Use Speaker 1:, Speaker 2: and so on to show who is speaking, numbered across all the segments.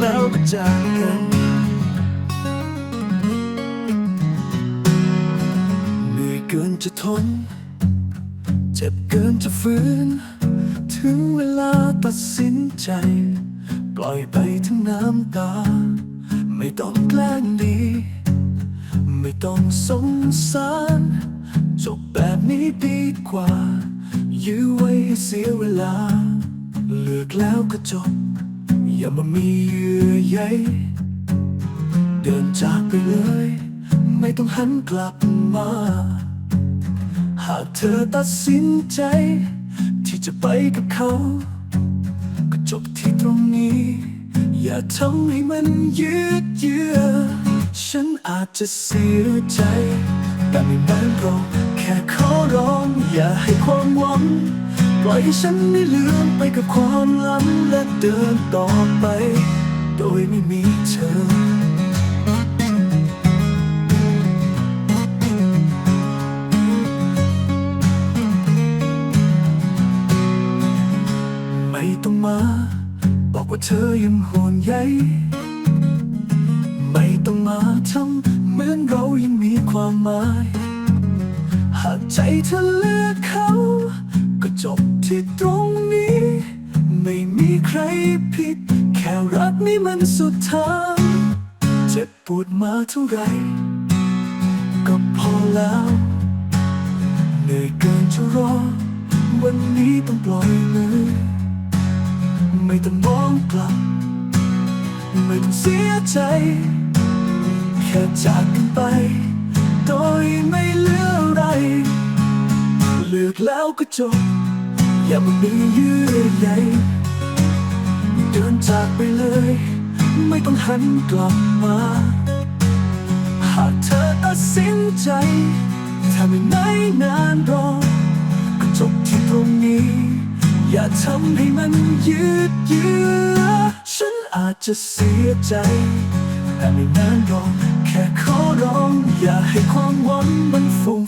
Speaker 1: แล้วก็จากกันเหนื่อยเกินจะทน เจ็บเกินจะฟื้นถึงเวลาตัดสินใจ ปล่อยไปทั้งน้ำตา ไม่ต้องแกล้งดี ไม่ต้องสงสารจบแบบนี้ดีกว่า ยื้อไว้ให้เสียเวลา เลือกแล้วก็จบ อย่ามามีเยื่อใยเดินจากไปเลย ไม่ต้องหันกลับมา หากเธอตัดสินใจ ที่จะไปกับเขา ก็จบที่ตรงนี้ อย่าทำให้มันยืดเยื้อฉันอาจจะเสียใจ ปล่อยให้ฉันได้ลืมไปกับความลังและเดินต่อไป โดยไม่มีเธอ ไม่ต้องมา บอกว่าเธอยังห่วงใยไม่ต้องมาทำเหมือนเรายังมีความหมาย หากใจเธอเลือกเขา ก็จบ ที่ตรงนี้ ไม่มีใครผิด แค่รักนี่มันสุดทางเจ็บปวดมาเท่าไร ก็พอแล้วเหนื่อยเกินจะรอ วันนี้ต้องปล่อยมือ ไม่ต้องมองกลับ ไม่ต้องเสียใจ แค่จากกันไป โดยไม่เหลืออะไร เลือกแล้วก็จบ อย่ามามีเยื่อใยเดินจากไปเลย ไม่ต้องหันกลับมา หากเธอตัดสินใจถ้าไม่ไหนนานรอก็จบที่ตรงนี้ อย่าทำให้มันยืดเยื้อฉันอาจจะเสียใจ แต่ไม่นานรอแค่ขอร้อง อย่าให้ความหวังมันฟูม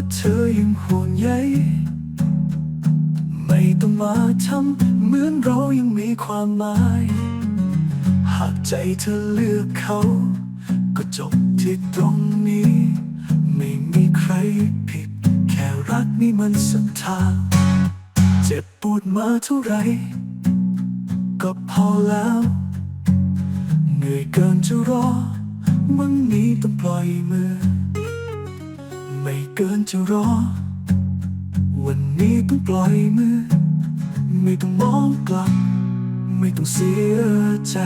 Speaker 1: ว่าเธอยังห่วงใยไม่ต้องมาทำเหมือนเรายังมีความหมาย หากใจเธอเลือกเขา ก็จบที่ตรงนี้ ไม่มีใครผิด แค่รักนี่มันสักทาเจ็บปวดมาเท่าไหรก็พอแล้วเหนื่อยเกินจะรอวันนี้ต้องปล่อยมือ ไม่เกินจะรอ วันนี้ต้องปล่อยมือ ไม่ต้องมองกลับ ไม่ต้องเสียใจ